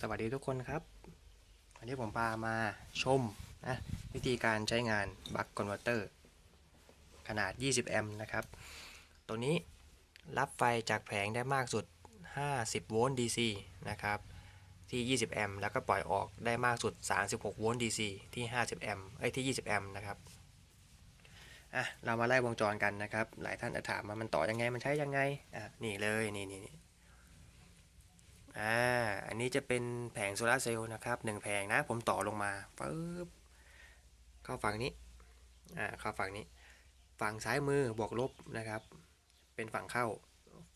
สวัสดีทุกคนครับ วันนี้ผมพามาชมนะวิธีการใช้งานบัคคอนเวอร์เตอร์ขนาด 20 แอมป์นะครับ ตัวนี้รับไฟจากแผงได้มากสุด 50 โวลต์ DC นะครับ ที่ 20 แอมป์แล้วก็ปล่อยออกได้มากสุด 36 โวลต์ DC ที่ 50 แอมป์เอ้ยที่ 20 แอมป์นะครับอะเรามาไล่วงจรกันนะครับ หลายท่านจะถามว่ามันต่อยังไงมันใช้ยังไงอะนี่เลยนี่นี่นี่ อ่าอันนี้จะเป็นแผงโซลาเซลล์นะครับหนึ่งแผงนะผมต่อลงมาปึ๊บเข้าฝั่งนี้อ่าเข้าฝั่งนี้ ฝั่งซ้ายมือบวกลบนะครับ เป็นฝั่งเข้า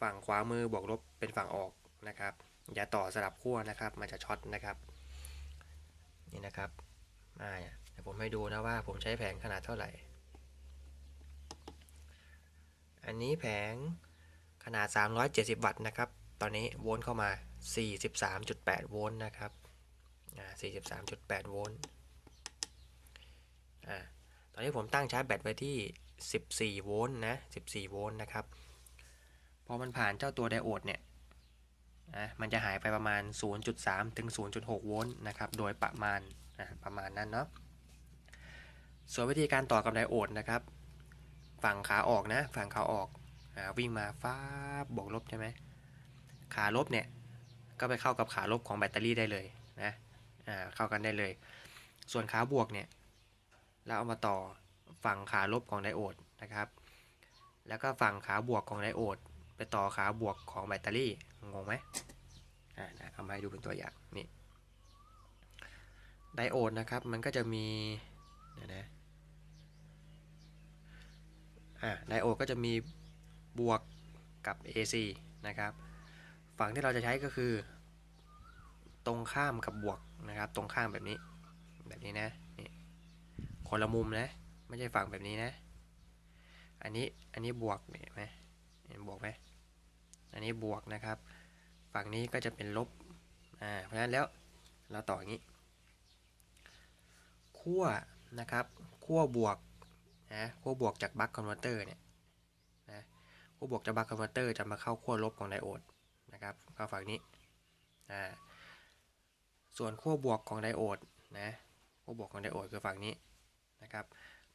ฝั่งขวามือบวกลบเป็นฝั่งออกนะครับ อย่าต่อสลับขั้วนะครับ มันจะช็อตนะครับนี่นะครับอ่าเดี๋ยวผมให้ดูนะว่าผมใช้แผงขนาดเท่าไหร่ อันนี้แผงขนาด 370 วัตต์นะครับ ตอนนี้โวลต์เข้ามา 43.8 โวลต์นะครับอ่า43.8 โวลต์ตอนนี้ผมตั้งชาร์จแบตไว้ที่ 14 โวลต์นะ 14 โวลต์นะครับ พอมันผ่านเจ้าตัวไดโอดเนี่ยนะมันจะหายไปประมาณ 0.3 ถึง 0.6 โวลต์นะครับ โดยประมาณประมาณนั้นเนาะ ส่วนวิธีการต่อกับไดโอดนะครับ ฝั่งขาออกนะ ฝั่งขาออกอวิ่งมาฟ้าบวกลบใช่ไหมขาลบเนี่ย ก็ไปเข้ากับขาลบของแบตเตอรี่ได้เลยนะอ่าเข้ากันได้เลย ส่วนขาบวกเนี่ยเราเอามาต่อฝั่งขาลบของไดโอดนะครับ แล้วก็ฝั่งขาบวกของไดโอด ไปต่อขาบวกของแบตเตอรี่งงไหมอ่าเอามาให้ดูเป็นตัวอย่างนี่ไดโอดนะครับมันก็จะมีเดี๋ยวนะอ่าไดโอดก็จะมีบวกกับ AC นะครับ ฝั่งที่เราจะใช้ก็คือ ตรงข้ามกับบวกนะครับ ตรงข้ามแบบนี้ แบบนี้นะนี่คนละมุมนะไม่ใช่ฝั่งแบบนี้นะ อันนี้อันนี้บวกเห็นไหมเห็นบวกไหมอันนี้บวกนะครับ ฝั่งนี้ก็จะเป็นลบอ่าเพราะฉะนั้นแล้วเราต่ออย่างนี้ขั้วนะครับขั้วบวกนะขั้วบวกจากบัคคอนเวอร์เตอร์เนี่ยนะขั้วบวกจากบัคคอนเวอร์เตอร์จะมาเข้าขั้วลบของไดโอดนะครับเข้าฝั่งนี้อ่า ส่วนขั้วบวกของไดโอดนะขั้วบวกของไดโอดคือฝั่งนี้นะครับ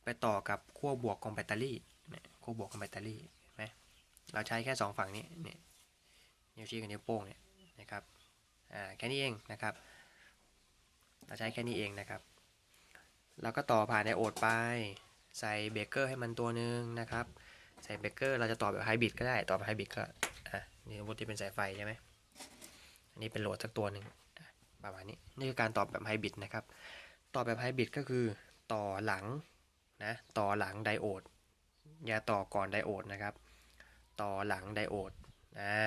ไปต่อกับขั้วบวกของแบตเตอรี่เนี่ยขั้วบวกของแบตเตอรี่เห็นไหมเราใช้แค่สองฝั่งนี้เนี่ยนิ้วชี้กับนิ้วโป้งเนี่ยนะครับอ่าแค่นี้เองนะครับ เราใช้แค่นี้เองนะครับเราก็ต่อผ่านไดโอดไป ใส่เบรกเกอร์ให้มันตัวหนึ่งนะครับ ใส่เบรกเกอร์เราจะต่อแบบไฮบริดก็ได้ต่อแบบไฮบริดก็อะนี่สมมติที่เป็นสายไฟใช่ไหมอันนี้เป็นโหลดสักตัวหนึ่ง ประมาณนี้นี่คือการต่อแบบไฮบริดนะครับ ต่อแบบไฮบริดก็คือต่อหลังนะต่อหลังไดโอด อย่าต่อก่อนไดโอดนะครับ ต่อหลังไดโอดอ่า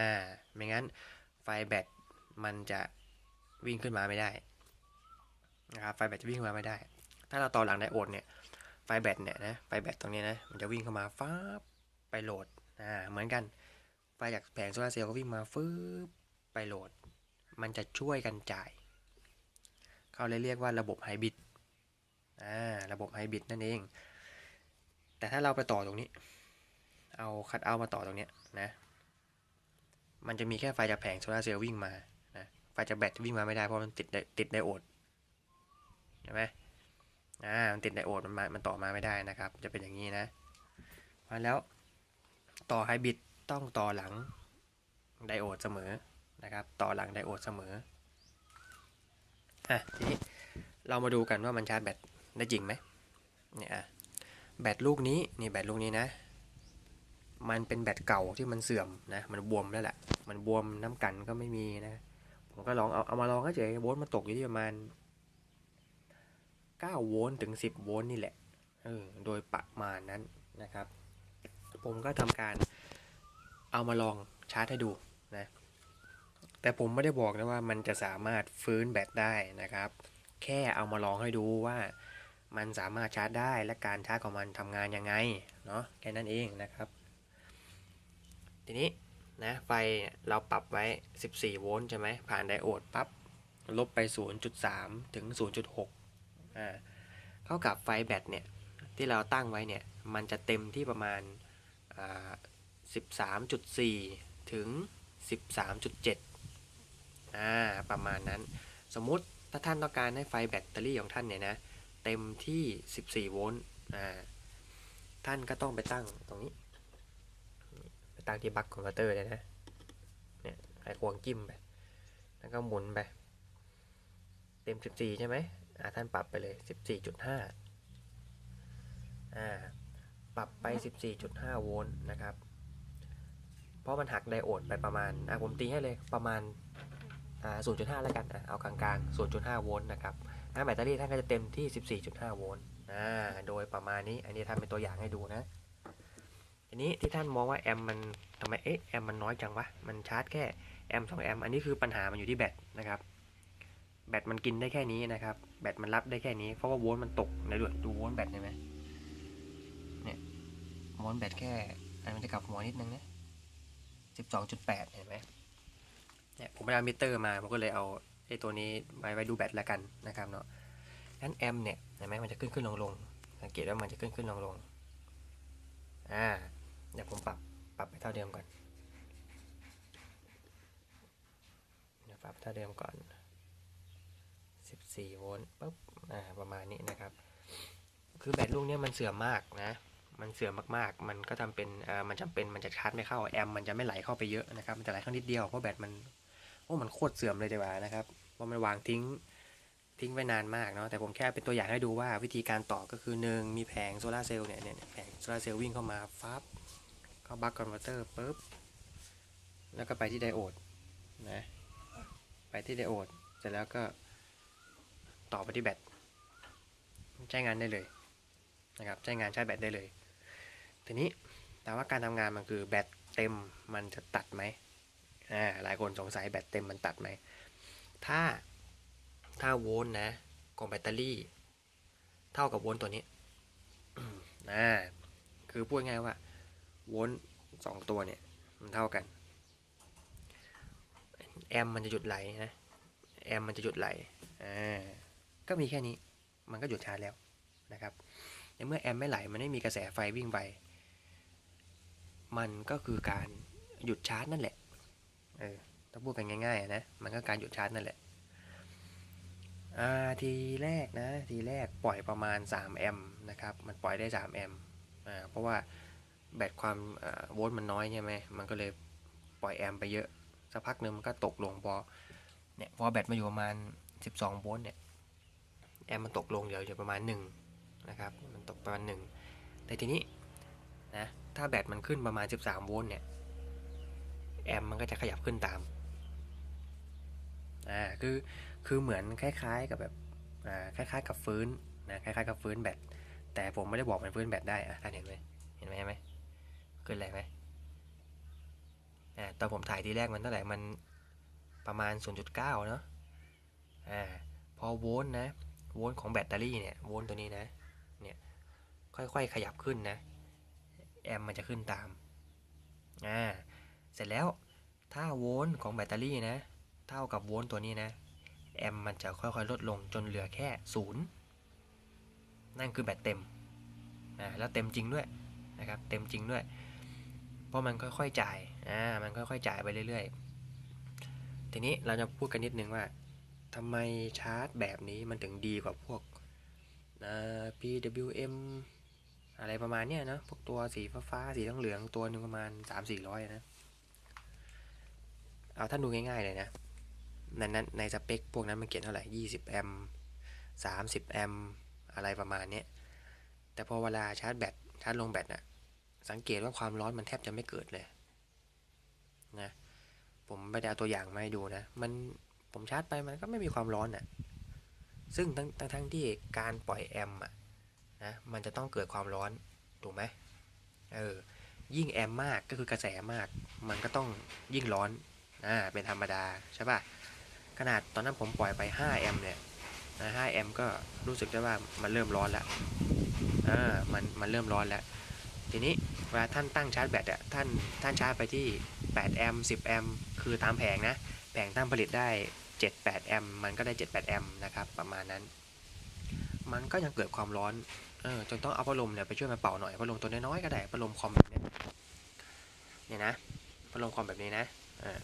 ไม่งั้นไฟแบตมันจะวิ่งขึ้นมาไม่ได้นะครับไฟแบตจะวิ่งขึ้นมาไม่ได้ ถ้าเราต่อหลังไดโอดเนี่ยไฟแบตเนี่ยนะไฟแบตตรงนี้นะมันจะวิ่งเข้ามาฟ้าบไปโหลดอ่าเหมือนกันไฟจากแผงโซลาร์เซลล์ก็วิ่งมาฟืบไปโหลด มันจะช่วยกันจ่าย เขาเลยเรียกว่าระบบไฮบริดอ่าระบบไฮบริดนั่นเอง แต่ถ้าเราไปต่อตรงนี้ เอาคัดเอามาต่อตรงเนี้ยนะ มันจะมีแค่ไฟจากแผงโซลาร์เซลล์วิ่งมานะไฟจากแบตวิ่งมาไม่ได้เพราะมันติดติดไดโอดเห็นไหมอ่ามันติดไดโอดมันมามันต่อมาไม่ได้นะครับ จะเป็นอย่างนี้นะมาแล้วต่อไฮบริดต้องต่อหลังไดโอดเสมอนะครับ ต่อหลังไดโอดเสมอ อะทีนี้เรามาดูกันว่ามันชาร์จแบตได้จริงไหมเนี่ยอะแบตลูกนี้นี่แบตลูกนี้นะ มันเป็นแบตเก่าที่มันเสื่อมนะมันบวมแล้วแหละมันบวมน้ำกันก็ไม่มีนะ ผมก็ลองเอาเอามาลองเฉยโวลต์มันตกอยู่ที่ประมาณ9โวลต์ถึง 10 โวลต์นี่แหละเออโดยประมาณนั้นนะครับ ผมก็ทำการเอามาลองชาร์จให้ดูนะ แต่ผมไม่ได้บอกนะว่ามันจะสามารถฟื้นแบตได้นะครับ แค่เอามาลองให้ดูว่ามันสามารถชาร์จได้และการชาร์จของมันทำงานยังไงเนาะแค่นั้นเองนะครับ ทีนี้นะไฟเราปรับไว้ 14 โวลต์ใช่ไหมผ่านไดโอดปั๊บลบไป 0.3 ถึง 0.6อ่าเท่ากับไฟแบตเนี่ย ที่เราตั้งไว้เนี่ย มันจะเต็มที่ประมาณอ่า13.4 ถึง 13.7 อ่าประมาณนั้น สมมุติถ้าท่านต้องการให้ไฟแบตเตอรี่ของท่านเนี่ยนะเต็มที่ 14 โวลต์อ่าท่านก็ต้องไปตั้งตรงนี้ ไปตั้งที่บัคคอนเวอร์เตอร์เลยนะเนี่ยไขควงจิ้มไปแล้วก็หมุนไปเต็ม 14 ใช่ไหมอ่าท่านปรับไปเลย 14.5อ่าปรับไป 14.5 โวลต์นะครับ เพราะมันหักไดโอดไปประมาณอะผมตีให้เลยประมาณ อ่า0.5แล้วกันอะเอากลางๆ0.5โวลต์นะครับอ่าแบตเตอรี่ท่านก็จะเต็มที่14.5โวลต์อ่าโดยประมาณนี้อันนี้ทำเป็นตัวอย่างให้ดูนะทีนี้ที่ท่านมองว่าแอมมันทำไมเอ๊ะแอมมันน้อยจังวะมันชาร์จแค่แอมป์2แอมอันนี้คือปัญหามันอยู่ที่แบตนะครับแบตมันกินได้แค่นี้นะครับ แบตมันรับได้แค่นี้ เพราะว่าโวลต์มันตกในดูดูโวลต์แบตเห็นไหมเนี่ยโวลต์แบตแค่อันมันจะกลับหัวนิดนึงนะสิบสองจุดแปดเห็นไหม เนี่ยผมไปเอามิเตอร์มาผมก็เลยเอาไอ้ตัวนี้ไว้ไว้ดูแบตแล้วกันนะครับเนาะงั้นแอมเนี่ยเห็นไหมมันจะขึ้นขึ้นลงลงสังเกตว่ามันจะขึ้นขึ้นลงลงอ่าเดี๋ยวผมปรับปรับไปเท่าเดิมก่อนเดี๋ยวปรับเท่าเดิมก่อน 14 โวลต์ปุ๊บอ่าประมาณนี้นะครับ คือแบตลูกเนี้ยมันเสื่อมมากนะมันเสื่อมมากๆ มันก็ทำเป็นเอ่อมันจำเป็น มันจะชาร์จไม่เข้า แอม มันจะไม่ไหลเข้าไปเยอะนะครับ มันจะไหลเข้านิดเดียว เพราะแบตมัน อ้มันโคตรเสื่อมเลยดีกว่านะครับเพราะมันวางทิ้งทิ้งไว้นานมากเนาะแต่ผมแค่เป็นตัวอย่างให้ดูว่าวิธีการต่อก็คือหนึ่งมีแผงโซลาร์เซลล์เนี่ยเนี่ยแผงโซลาร์เซลล์วิ่งเข้ามาฟับเข้าบัคคอนเวอร์เตอร์ปุ๊บแล้วก็ไปที่ไดโอดนะไปที่ไดโอดเสร็จแล้วก็ต่อไปที่แบตใช้งานได้เลยนะครับใช้งานใช้แบตได้เลย ทีนี้แต่ว่าการทำงานมันคือแบตเต็มมันจะตัดไหม อ่าหลายคนสงสัยแบตเต็มมันตัดไหม ถ้าถ้าโวลต์นะของแบตเตอรี่ เท่ากับโวลต์ตัวนี้อ่าคือพูดง่ายว่าโวลต์สองตัวเนี่ยมันเท่ากัน แอมมันจะหยุดไหลนะ แอมมันจะหยุดไหลอ่าก็มีแค่นี้มันก็หยุดชาร์จแล้วนะครับในเมื่อแอมไม่ไหลมันไม่มีกระแสไฟวิ่งไป มันก็คือการหยุดชาร์จนั่นแหละ เออถ้าพูดกันง่ายๆนะ มันก็การหยุดชาร์จนั่นแหละ อ่า ทีแรกนะ ทีแรกปล่อยประมาณ 3 แอมป์นะครับ มันปล่อยได้ 3 แอมป์ อ่า เพราะว่าแบตความโวลต์มันน้อยใช่ไหม มันก็เลยปล่อยแอมป์ไปเยอะ สักพักหนึ่งมันก็ตกลงพอ เนี่ย พอแบตมาอยู่ประมาณ 12 โวลต์เนี่ย แอมป์มันตกลงเดี๋ยวจะประมาณ 1 นะครับ มันตกประมาณ 1 แต่ทีนี้นะ ถ้าแบตมันขึ้นประมาณ 13 โวลต์เนี่ย แอมมันก็จะขยับขึ้นตามอ่าคือคือเหมือนคล้าย ๆกับแบบอ่าคล้าย ๆ กับฟื้นนะคล้ายๆกับฟื้นแบตแต่ผมไม่ได้บอกมันฟื้นแบตได้อะท่านเห็นไหมเห็นไหมเห็นไหมขึ้นแรงไหมอ่าตอนผมถ่ายทีแรกมันเท่าไหร่มันประมาณ 0.9 เนาะอ่าพอโวลต์นะโวลต์ของแบตเตอรี่เนี่ยโวลต์ตัวนี้นะเนี่ยค่อยๆขยับขึ้นนะแอมมันจะขึ้นตามอ่า เสร็จแล้วถ้าโวลต์ของแบตเตอรี่นะ เท่ากับโวลต์ตัวนี้นะ แอมมันจะค่อยๆ ลดลงจนเหลือแค่ศูนย์นั่นคือแบตเต็มอ่าแล้วเต็มจริงด้วยนะครับ เต็มจริงด้วย เพราะมันค่อยๆจ่ายอ่ามันค่อยๆจ่ายไปเรื่อยๆ ทีนี้เราจะพูดกันนิดนึงว่าทำไมชาร์จแบบนี้มันถึงดีกว่าพวกอ่า PWM อะไรประมาณเนี้ยนะ พวกตัวสีฟ้าสีเหลืองตัวหนึ่งประมาณ 3-400นะ เอาท่านดูง่ายๆเลยนะในนั้นในสเปคพวกนั้นมันเขียนเท่าไหร่ 20 แอมป์30 แอมป์อะไรประมาณนี้แต่พอเวลาชาร์จแบตชาร์จลงแบตน่ะสังเกตว่าความร้อนมันแทบจะไม่เกิดเลยนะผมไม่ได้เอาตัวอย่างมาให้ดูนะมันผมชาร์จไปมันก็ไม่มีความร้อนน่ะซึ่งทั้งทั้งทั้งที่การปล่อยแอมป์อะนะมันจะต้องเกิดความร้อนถูกไหมเออยิ่งแอมมากก็คือกระแสมาก มันก็ต้องยิ่งร้อน อ่าเป็นธรรมดาใช่ป่ะขนาดตอนนั้นผมปล่อยไป5แอมเนี่ยนะ5แอมก็รู้สึกได้ว่ามันเริ่มร้อนแล้วอ่ามันมันเริ่มร้อนแล้ว ทีนี้เวลาท่านตั้งชาร์จแบตอะท่านท่านชาร์จไปที่8แอม10แอมคือตามแผงนะแผงตั้งผลิตได้ 7 8แอมมันก็ได้ 7 8แอมนะครับประมาณนั้น มันก็ยังเกิดความร้อนเออจนต้องเอาพัดลมเนี่ยไปช่วยมาเป่าหน่อยพัดลมตัวน้อยๆก็ได้พัดลมคอมแบบเนี้ยเนี่ยนะพัดลมคอมแบบนี้นะอ่า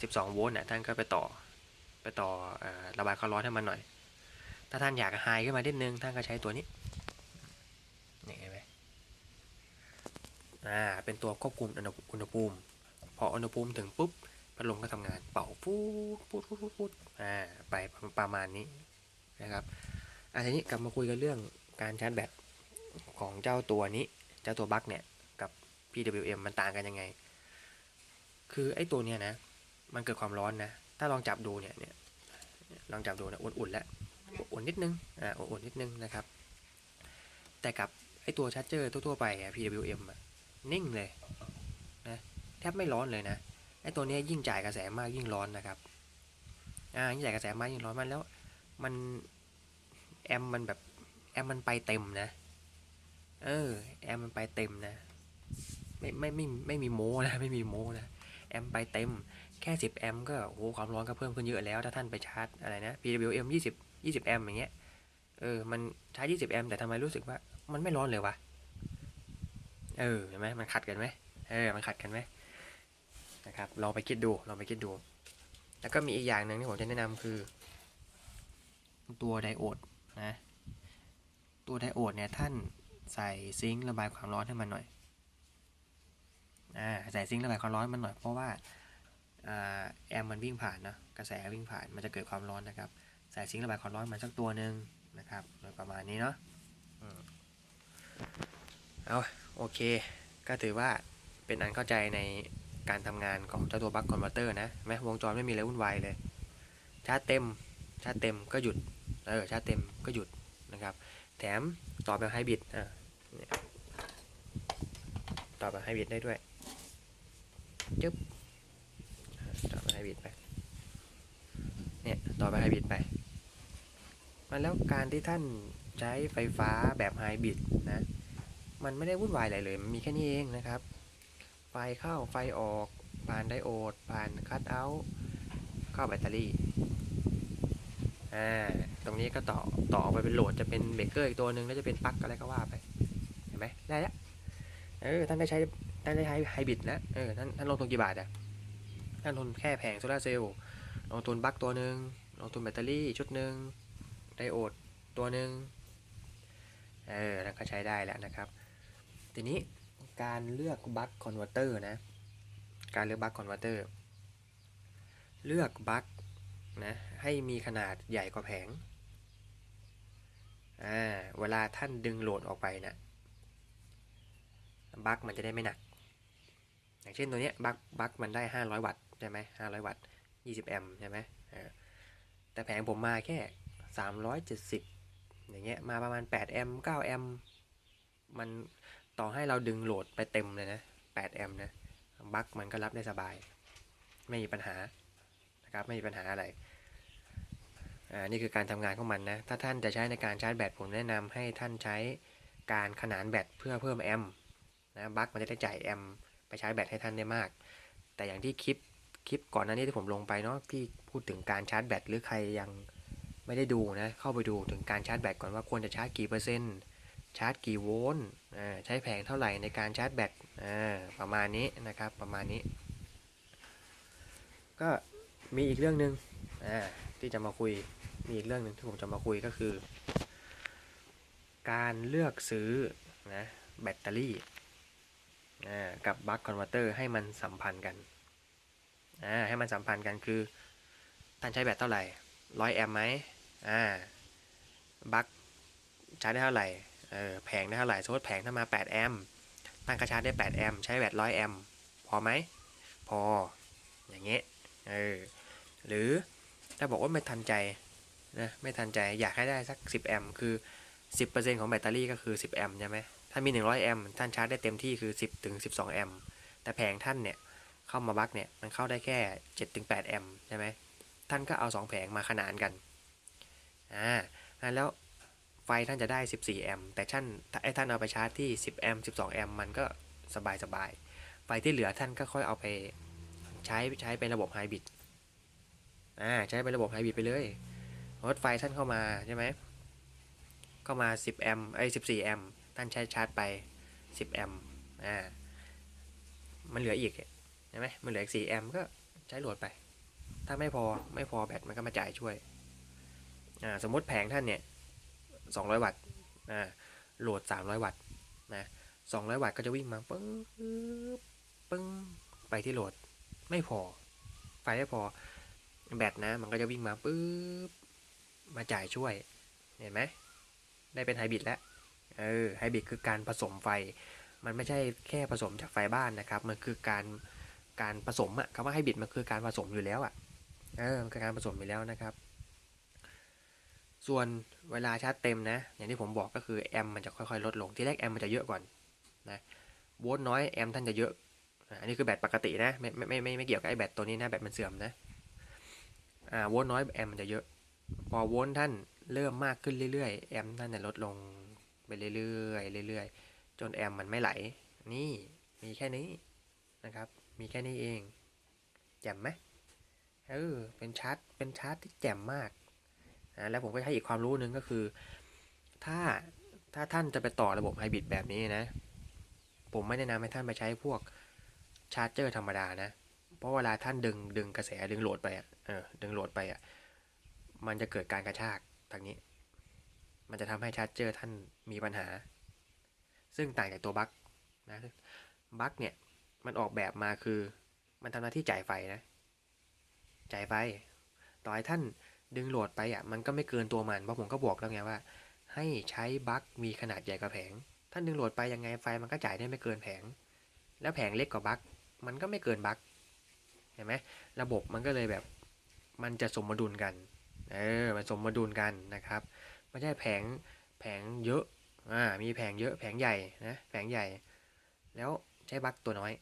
12 โวลต์น่ะท่านก็ไปต่อ ไปต่ออระบายความร้อนให้มันหน่อย ถ้าท่านอยากไฮขึ้นมานิดนึง ท่านก็ใช้ตัวนี้นี่เห็นไหมอ่า เป็นตัวควบคุมอุณหภูมิ พออุณหภูมิถึงปุ๊บพัดลมก็ทำงานเป่าฟูดฟูดฟูดฟูดฟูดอ่า ไปประมาณนี้นะครับอันนี้กลับมาคุยกันเรื่องการชาร์จแบตของเจ้าตัวนี้ เจ้าตัวบัคเนี่ย กับ PWM มันต่างกันยังไง คือไอ้ตัวเนี้ยนะ มันเกิดความร้อนนะ ถ้าลองจับดูเนี่ยเนี่ยลองจับดูนะอุ่นๆแล้วอุ่นนิดนึงอ่าอุ่นนิดนึงนะครับ แต่กับไอตัวชาร์จเจอร์ทั่วๆไปอะ PWM อะนิ่งเลยนะแทบไม่ร้อนเลยนะไอตัวเนี้ยยิ่งจ่ายกระแสมากยิ่งร้อนนะครับอ่ายิ่งจ่ายกระแสมากยิ่งร้อนมันแล้วมันแอมมันแบบแอมมันไปเต็มนะ เออแอมมันไปเต็มนะ ไม่ไม่ไม่ไม่มีโม้นะไม่มีโม้นะแอมไปเต็ม แค่ 10 แอมก็โอ้ความร้อนก็เพิ่มขึ้นเยอะแล้ว ถ้าท่านไปชาร์จอะไรนะ PWM 20 20 แอมอย่างเงี้ย เออ มันชาร์จ20 แอมแต่ทำไมรู้สึกว่ามันไม่ร้อนเลยวะ เออ เห็นไหมมันขัดกันไหมเออ มันขัดกันไหมนะครับ ลองไปคิดดู ลองไปคิดดู แล้วก็มีอีกอย่างหนึ่งที่ผมจะแนะนำคือ ตัวไดโอดนะ ตัวไดโอดเนี่ยท่านใส่ซิงค์ระบายความร้อนให้มันหน่อย อ่า ใส่ซิงค์ระบายความร้อนมันหน่อยเพราะว่า แอมมันวิ่งผ่านนะกระแสวิ่งผ่านมันจะเกิดความร้อนนะครับใส่ซิงค์ระบายความร้อนมันสักตัวหนึ่งนะครับโดยประมาณนี้เนาะเอาโอเค ก็ถือว่าเป็นอันเข้าใจในการทำงานของเจ้าตัวบัคคอนเวอร์เตอร์นะแม้วงจรไม่มีอะไรวุ่นวายเลยชาร์จเต็มชาร์จเต็มก็หยุดเออชาร์จเต็มก็หยุดนะครับ แถมต่อแบบไฮบริดอะต่อแบบไฮบริดได้ด้วยจึ๊บ ต่อแบบไฮบริดไปเนี่ยต่อแบบไฮบริดไปมาแล้วการที่ท่านใช้ไฟฟ้าแบบไฮบริดนะมันไม่ได้วุ่นวายอะไรเลยมันมีแค่นี้เองนะครับ ไฟเข้าไฟออก ผ่านไดโอด ผ่านคัตเอาท์เข้าแบตเตอรี่อ่าตรงนี้ก็ต่อต่อไปเป็นโหลดจะเป็นเบรกเกอร์อีกตัวหนึ่งแล้วจะเป็นปลั๊กอะไรก็ว่าไปเห็นไหมได้แล้วเออท่านได้ใช้ท่านได้ใช้ไฮบริดแล้วเออท่านท่านลงทุนกี่บาทอะ ท่านทุนแค่แผงโซลาเซลล์ลงทุนปลั๊กตัวหนึ่งลงทุนแบตเตอรี่ชุดหนึ่งไดโอดตัวหนึ่งเออแล้วก็ใช้ได้แล้วนะครับ ทีนี้การเลือกบัคคอนเวอร์เตอร์นะ การเลือกบัคคอนเวอร์เตอร์เลือกบัคนะให้มีขนาดใหญ่กว่าแผงอ่าเวลาท่านดึงโหลดออกไปนะบัคมันจะได้ไม่หนัก อย่างเช่นตัวเนี้ยบัคบัคมันได้ 500 วัตต์ ใช่ไหม500วัตต์20แอมป์ใช่ไหมแต่แผงผมมาแค่370อยเจ็ดสิบอย่างเงี้ยมาประมาณ8แอมป์9แอมป์มันต่อให้เราดึงโหลดไปเต็มเลยนะ8แอมป์นะบัคมันก็รับได้สบาย ไม่มีปัญหานะครับไม่มีปัญหาอะไรอ่านี่คือการทำงานของมันนะ ถ้าท่านจะใช้ในการชาร์จแบตผมแนะนำให้ท่านใช้การขนานแบตเพื่อเพิ่มแอมป์นะบัคมันจะได้จ่ายแอมป์ไปใช้แบตให้ท่านได้มาก แต่อย่างที่คลิป คลิปก่อนหน้านี้ที่ผมลงไปเนาะที่พูดถึงการชาร์จแบตหรือใครยังไม่ได้ดูนะ เข้าไปดูถึงการชาร์จแบตก่อนว่าควรจะชาร์จกี่เปอร์เซ็นต์ชาร์จกี่โวลต์ใช้แผงเท่าไหร่ในการชาร์จแบตประมาณนี้นะครับประมาณนี้ ก็มีอีกเรื่องหนึ่งที่จะมาคุยมีอีกเรื่องหนึ่งที่ผมจะมาคุยก็คือ การเลือกซื้อนะแบตเตอรี่กับบัคคอนเวอร์เตอร์ให้มันสัมพันธ์กัน อ่าให้มันสัมพันธ์กันคือท่านใช้แบตเท่าไหร่ร้อยแอมป์ไหมอ่าบัคชาร์จได้เท่าไหร่เออแผงได้เท่าไหร่สมมติแผงถ้ามา 8 แอมป์ตั้งกระชาร์จได้ 8 แอมป์ใช้แบต100 แอมป์พอไหมพออย่างเงี้ยเออหรือถ้าบอกว่าไม่ทันใจนะไม่ทันใจอยากให้ได้สัก 10 แอมป์คือ 10%ของแบตเตอรี่ก็คือ 10 แอมป์ใช่ไหมถ้ามี 100 แอมป์ท่านชาร์จได้เต็มที่คือ 10ถึง12 แอมป์แต่แผงท่านเนี่ย เข้ามาบักเนี่ยมันเข้าได้แค่7ถึง8แอมป์ใช่ไหมท่านก็เอา 2 แผงมาขนานกันอ่าแล้วไฟท่านจะได้ 14 แอมป์แต่ท่านไอ้ท่านเอาไปชาร์จที่ 10 แอมป์12 แอมป์มันก็สบายสบายไฟที่เหลือท่านก็ค่อยเอาไปใช้ใช้เป็นระบบไฮบริดอ่าใช้เป็นระบบไฮบริดไปเลยรถไฟท่านเข้ามาใช่ไหมเข้ามา 10 แอมป์ไอ้14 แอมป์ท่านใช้ชาร์จไป 10 แอมป์อ่ามันเหลืออีก ช่ไหมมันเหลืออีก4แอมป์ก็ใช้โหลดไป ถ้าไม่พอไม่พอแบตมันก็มาจ่ายช่วย อ่า สมมติแผงท่านเนี่ย200วัตต์ อ่า โหลด300วัตต์ นะ200วัตต์ก็จะวิ่งมาปึ้งปึ้ง ไปที่โหลด ไม่พอ ไฟไม่พอ แบตนะ มันก็จะวิ่งมาปึ๊บ มาจ่ายช่วย เห็นไหม ได้เป็นไฮบริดแล้ว เออ ไฮบริดคือการผสมไฟ มันไม่ใช่แค่ผสมจากไฟบ้านนะครับ มันคือการ การผสมอะคำว่าไฮบริดมันคือการผสมอยู่แล้วอะเออมันคือการผสมอยู่แล้วนะครับ ส่วนเวลาชาร์จเต็มนะ อย่างที่ผมบอกก็คือแอมมันจะค่อยๆ ลดลง ที่แรกแอมมันจะเยอะก่อนนะโวลต์น้อยแอมท่านจะเยอะอันนี้คือแบตปกตินะ ไม่ไม่ไม่ไม่ไม่เกี่ยวกับไอ้แบตตัวนี้นะแบตมันเสื่อมนะอ่าโวลต์น้อยแอมมันจะเยอะ พอโวลต์ท่านเริ่มมากขึ้นเรื่อยๆ แอมท่านจะลดลงไปเรื่อยๆเรื่อยๆจนแอมมันไม่ไหล นี่มีแค่นี้นะครับ มีแค่นี้เอง แจ่มไหมเออเป็นชาร์จเป็นชาร์จที่แจ่มมากนะแล้วผมก็ให้อีกความรู้หนึ่งก็คือ ถ้าถ้าท่านจะไปต่อระบบไฮบริดแบบนี้นะ ผมไม่แนะนำให้ท่านไปใช้พวกชาร์จเจอร์ธรรมดานะ เพราะเวลาท่านดึงดึงกระแสดึงโหลดไปอะเออดึงโหลดไปอะมันจะเกิดการกระชากทางนี้ มันจะทำให้ชาร์จเจอร์ท่านมีปัญหา ซึ่งต่างจากตัวบั๊กนะบั๊กเนี่ย มันออกแบบมาคือ มันทำหน้าที่จ่ายไฟนะ จ่ายไฟ ต่อให้ท่านดึงโหลดไปอะ มันก็ไม่เกินตัวมัน เพราะผมก็บอกแล้วไงว่า ให้ใช้บั๊กมีขนาดใหญ่กว่าแผง ท่านดึงโหลดไปยังไงไฟมันก็จ่ายได้ไม่เกินแผง แล้วแผงเล็กกว่าบั๊กมันก็ไม่เกินบั๊กเห็นไหมระบบมันก็เลยแบบ มันจะสมดุลกัน เออ มันสมดุลกันนะครับ ไม่ใช่แผง แผงเยอะ อ่า มีแผงเยอะ แผงใหญ่นะ แผงใหญ่ แล้วใช้บั๊กตัวน้อย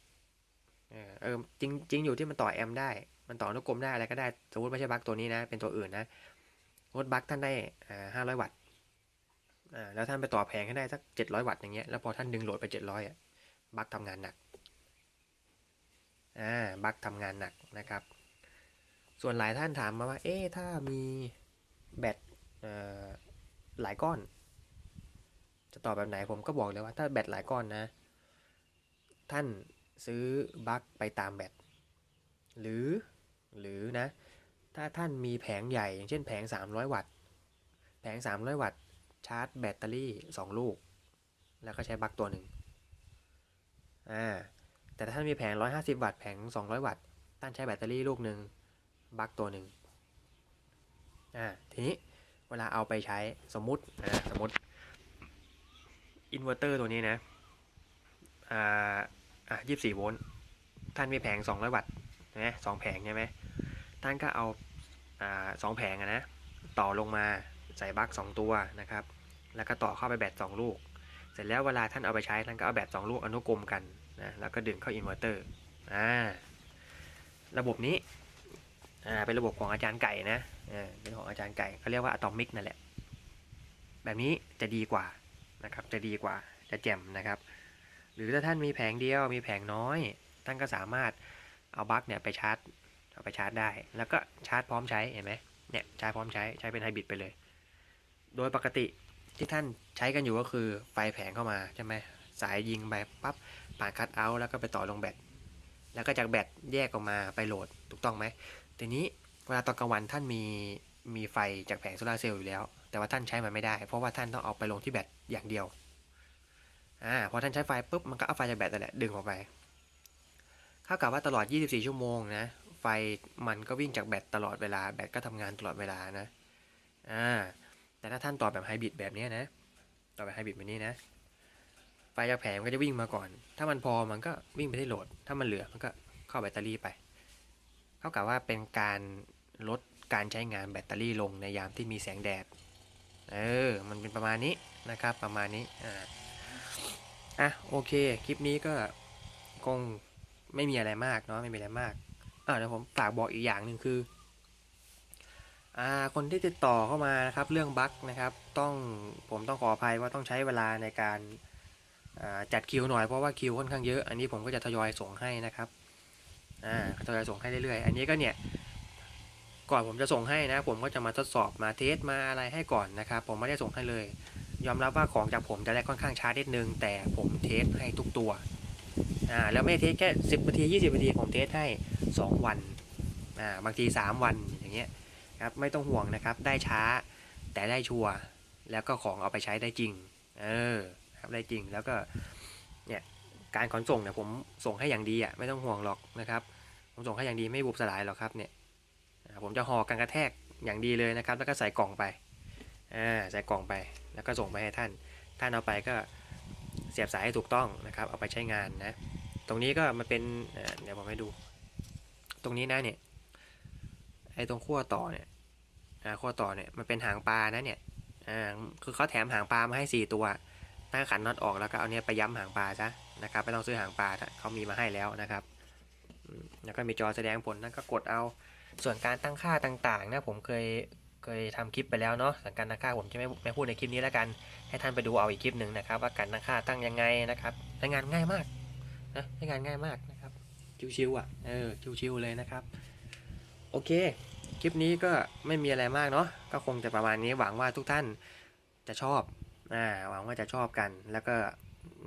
เออจริงจริงอยู่ที่มันต่อแอมป์ได้ มันต่อนุกรมได้อะไรก็ได้ สมมติไม่ใช่บั๊กตัวนี้นะ เป็นตัวอื่นนะรถบั๊กท่านได้ห้าร้อยวัตต์แล้วท่านไปต่อแผงให้ได้สักเจ็ดร้อยวัตต์อย่างเงี้ย แล้วพอท่านดึงโหลดไปเจ็ดร้อยอะ บั๊กทำงานหนัก อ่า บั๊กทำงานหนักนะครับ ส่วนหลายท่านถามมาว่า เอ๊ะ ถ้ามีแบตหลายก้อน จะต่อแบบไหนผมก็บอกเลยว่าถ้าแบตหลายก้อนนะ ท่าน ซื้อบั๊กไปตามแบตหรือหรือนะ ถ้าท่านมีแผงใหญ่อย่างเช่นแผง 300 วัตต์ แผง 300 วัตต์ ชาร์จแบตเตอรี่ 2 ลูก แล้วก็ใช้บั๊กตัวหนึ่งอ่าแต่ถ้าท่านมีแผง 150 วัตต์ แผง 200 วัตต์ท่านใช้แบตเตอรี่ลูกหนึ่งบั๊กตัวหนึ่งอ่าทีนี้เวลาเอาไปใช้สมมุตินะสมมติอินเวอร์เตอร์ตัวนี้นะอ่า อะยี่สี่โวลต์ท่านมีแผงสองร้อยวัตต์นะสองแผงใช่ไหมท่านก็เอาอ่าสองแผงอะนะต่อลงมาใส่บั๊กสองตัวนะครับ แล้วก็ต่อเข้าไปแบตสองลูก เสร็จแล้วเวลาท่านเอาไปใช้ท่านก็เอาแบตสองลูกอนุกรมกันนะแล้วก็ดึงเข้าอินเวอร์เตอร์อ่าระบบนี้อ่าเป็นระบบของอาจารย์ไก่นะอ่าเป็นของอาจารย์ไก่เขาเรียกว่าอะตอมิกนั่นแหละแบบนี้จะดีกว่านะครับจะดีกว่าจะแจ่มนะครับ หรือถ้าท่านมีแผงเดียวมีแผงน้อย ท่านก็สามารถเอาบั๊กเนี่ยไปชาร์จเอาไปชาร์จได้ แล้วก็ชาร์จพร้อมใช้เห็นไหมเนี่ยชาร์จพร้อมใช้ใช้เป็นไฮบริดไปเลย โดยปกติที่ท่านใช้กันอยู่ก็คือไฟแผงเข้ามาใช่ไหมสายยิงไปปั๊บผ่านคัตเอาท์แล้วก็ไปต่อลงแบตแล้วก็จากแบตแยกออกมาไปโหลดถูกต้องไหมทีนี้เวลาตอนกลางวันท่านมีมีไฟจากแผงโซลาเซลล์อยู่แล้ว แต่ว่าท่านใช้มันไม่ได้ เพราะว่าท่านต้องเอาไปลงที่แบตอย่างเดียว อ่าพอท่านใช้ไฟปุ๊บมันก็เอาไฟจากแบตนั่นแหละดึงออกไปเท่ากับว่าตลอด 24 ชั่วโมงนะไฟมันก็วิ่งจากแบตตลอดเวลาแบตก็ทำงานตลอดเวลานะอ่าแต่ถ้าท่านต่อแบบไฮบริดแบบนี้นะต่อแบบไฮบริดแบบนี้นะไฟจากแผงมันก็จะวิ่งมาก่อน ถ้ามันพอมันก็วิ่งไปที่โหลด ถ้ามันเหลือมันก็เข้าแบตเตอรี่ไปเท่ากับว่าเป็นการลดการใช้งานแบตเตอรี่ลงในยามที่มีแสงแดด เออ มันเป็นประมาณนี้นะครับ ประมาณนี้ อ่า อะโอเค คลิปนี้ก็คงไม่มีอะไรมากเนาะไม่มีอะไรมากอ่าเดี๋ยวผมฝากบอกอีกอย่างหนึ่งคืออ่าคนที่ติดต่อเข้ามานะครับเรื่องบั๊กนะครับ ต้องผมต้องขออภัยว่าต้องใช้เวลาในการอ่าจัดคิวหน่อยเพราะว่าคิวค่อนข้างเยอะ อันนี้ผมก็จะทยอยส่งให้นะครับอ่าทยอยส่งให้เรื่อยๆ อันนี้ก็เนี่ยก่อนผมจะส่งให้นะ ผมก็จะมาทดสอบมาเทสมาอะไรให้ก่อนนะครับ ผมไม่ได้ส่งให้เลย ยอมรับว่าของจากผมจะได้ค่อนข้างช้านิดนึง แต่ผมเทสให้ทุกตัวอ่าแล้วไม่เทสแค่10นาที20นาทีผมเทสให้2วันอ่าบางที3วันอย่างเงี้ยครับไม่ต้องห่วงนะครับได้ช้าแต่ได้ชัวร์แล้วก็ของเอาไปใช้ได้จริงเออครับได้จริงแล้วก็เนี่ยการขนส่งเนี่ยผมส่งให้อย่างดีอะไม่ต้องห่วงหรอกนะครับ ผมส่งให้อย่างดีไม่บุบสลายหรอกครับเนี่ยผมจะห่อกันกระแทกอย่างดีเลยนะครับ แล้วก็ใส่กล่องไป อ่าใส่กล่องไปแล้วก็ส่งไปให้ท่าน ท่านเอาไปก็เสียบสายให้ถูกต้องนะครับ เอาไปใช้งานนะ ตรงนี้ก็มันเป็นเดี๋ยวผมให้ดู ตรงนี้นะเนี่ยไอ้ตรงขั้วต่อเนี่ยขั้วต่อเนี่ยมันเป็นหางปลานะเนี่ยคือเขาแถมหางปลามาให้สี่ตัวตั้งขันน็อตออกแล้วก็เอาเนี้ยไปย้ำหางปลาซะนะครับไม่ต้องซื้อหางปลาเขามีมาให้แล้วนะครับแล้วก็มีจอแสดงผลนั่นก็กดเอาส่วนการตั้งค่าต่างๆนะผมเคย เคยทำคลิปไปแล้วเนาะส่วนการตั้งค่าผมจะไม่ไม่พูดในคลิปนี้แล้วกัน ให้ท่านไปดูเอาอีกคลิปหนึ่งนะครับ ว่าการตั้งค่าตั้งยังไงนะครับใช้งานง่ายมากนะใช้งานง่ายมากนะครับ ชิวๆอะเออชิวๆเลยนะครับ โอเค คลิปนี้ก็ไม่มีอะไรมากเนาะก็คงจะประมาณนี้หวังว่าทุกท่านจะชอบอ่าหวังว่าจะชอบกัน แล้วก็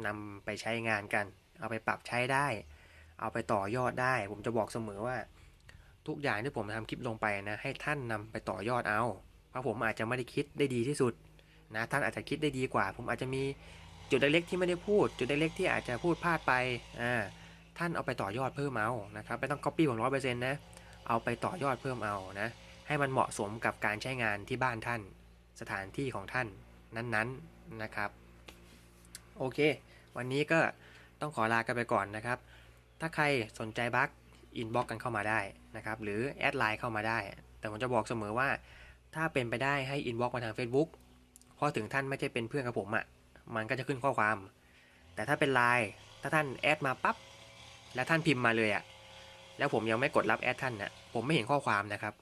นำไปใช้งานกัน เอาไปปรับใช้ได้ เอาไปต่อยอดได้ ผมจะบอกเสมอว่า ทุกอย่างที่ผมทำคลิปลงไปนะ ให้ท่านนำไปต่อยอดเอา เพราะผมอาจจะไม่ได้คิดได้ดีที่สุดนะท่านอาจจะคิดได้ดีกว่า ผมอาจจะมีจุดเล็กๆที่ไม่ได้พูด จุดเล็กๆที่อาจจะพูดพลาดไปอ่าท่านเอาไปต่อยอดเพิ่มเอานะครับไม่ต้อง copy ผมร้อยเปอร์เซ็นต์นะเอาไปต่อยอดเพิ่มเอานะให้มันเหมาะสมกับการใช้งานที่บ้านท่าน สถานที่ของท่านนั้นๆนะครับโอเค วันนี้ก็ต้องขอลากันไปก่อนนะครับ ถ้าใครสนใจบัค อินบ็อกกันเข้ามาได้นะครับหรือแอดไลน์เข้ามาได้ แต่ผมจะบอกเสมอว่า ถ้าเป็นไปได้ให้อินบ็อกมาทาง Facebook เพราะถึงท่านไม่ใช่เป็นเพื่อนกับผมอะ่ะมันก็จะขึ้นข้อความ แต่ถ้าเป็นไลน์ถ้าท่านแอดมาปั๊บแล้วท่านพิมพ์มาเลยอะ่ะแล้วผมยังไม่กดรับแอดท่านน่ะผมไม่เห็นข้อความนะครับ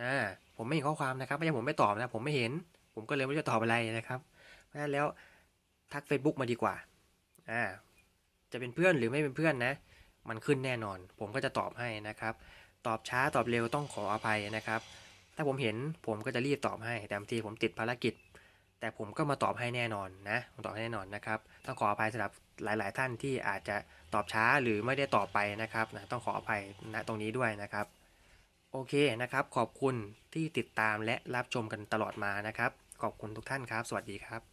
อ่าผมไม่เห็นข้อความนะครับไม่ใช่ผมไม่ตอบนะ ผมไม่เห็น ผมก็เลยไม่รู้จะตอบอะไรนะครับเพราะฉะนั้นแล้วทัก Facebook มาดีกว่าอ่าจะเป็นเพื่อนหรือไม่เป็นเพื่อนนะ มันขึ้นแน่นอน ผมก็จะตอบให้นะครับ ตอบช้าตอบเร็วต้องขออภัยนะครับ ถ้าผมเห็นผมก็จะรีบตอบให้ แต่บางทีผมติดภารกิจ แต่ผมก็มาตอบให้แน่นอนนะผมตอบให้แน่นอนนะครับ ต้องขออภัยสำหรับหลาย ๆ ท่านที่อาจจะตอบช้าหรือไม่ได้ตอบไปนะครับนะต้องขออภัยณตรงนี้ด้วยนะครับ โอเคนะครับ ขอบคุณที่ติดตามและรับชมกันตลอดมานะครับ ขอบคุณทุกท่านครับ สวัสดีครับ